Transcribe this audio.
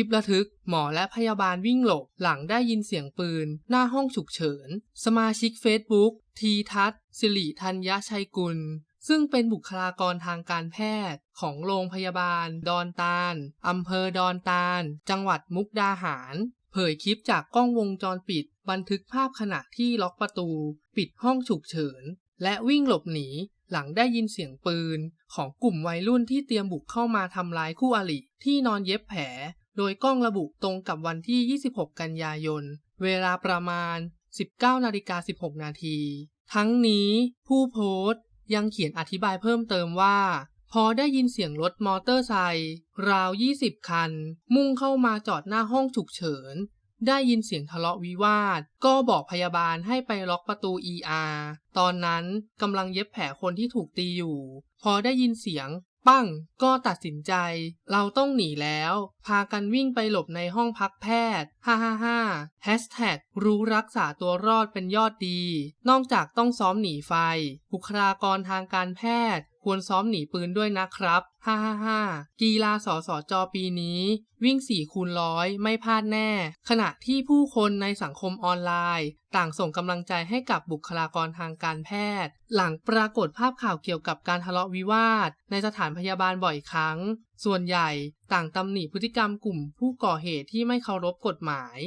ลิประทึก หมอและพยาบาลวิ่งหลบ หลังได้ยินเสียงปืน หน้าห้องฉุกเฉิน สมาชิกเฟซบุ๊กทีทัศสิริธัญญชัยกุล ซึ่งเป็นบุคลากรทางการแพทย์ของโรงพยาบาล ดอนตาลอำเภอดอนตาล จังหวัดมุกดาหาร เผยคลิปจากกล้องวงจรปิด บันทึกภาพขณะที่ล็อกประตู ปิดห้องฉุกเฉิน และวิ่งหลบหนีหลังได้ยินเสียงปืน ของกลุ่มวัยรุ่นที่เตรียมบุกเข้ามาทำร้ายคู่อริที่นอนเย็บแผล โดยกล้องระบุตรงกับวันที่ 26 กันยายน เวลาประมาณ 19นาฬิกา16 นาที ทั้งนี้ผู้โพสต์ยังเขียนอธิบายเพิ่มเติมว่า พอได้ยินเสียงรถมอเตอร์ไซค์ราว 20 คัน มุ่งเข้ามาจอดหน้าห้องฉุกเฉิน ได้ยินเสียงทะเลาะวิวาท ก็บอกพยาบาลให้ไปล็อกประตู ER ตอนนั้นกำลังเย็บแผลคนที่ถูกตีอยู่ พอได้ยินเสียง ปั้งก็ตัดสินใจ เราต้องหนีแล้ว พากันวิ่งไปหลบในห้องพักแพทย์ฮ่าฮ่าฮ่าแฮชแท็กรู้รักษาตัวรอดเป็นยอดดี นอกจากต้องซ้อมหนีไฟ บุคลากรทางการแพทย์ ควรซ้อมหนีปืนด้วยนะครับฮ่าฮ่าฮ่ากีฬาสอสอจอปีนี้ วิ่ง4คูณร้อยไม่พลาดแน่ ขณะที่ผู้คนในสังคมออนไลน์ ต่างส่งกำลังใจให้กับบุคลากรทางการแพทย์ หลังปรากฏภาพข่าวเกี่ยวกับการทะเลาะวิวาท ในสถานพยาบาลบ่อยครั้ง ส่วนใหญ่ต่างตำหนิพฤติกรรมกลุ่มผู้ก่อเหตุที่ไม่เคารพกฎหมาย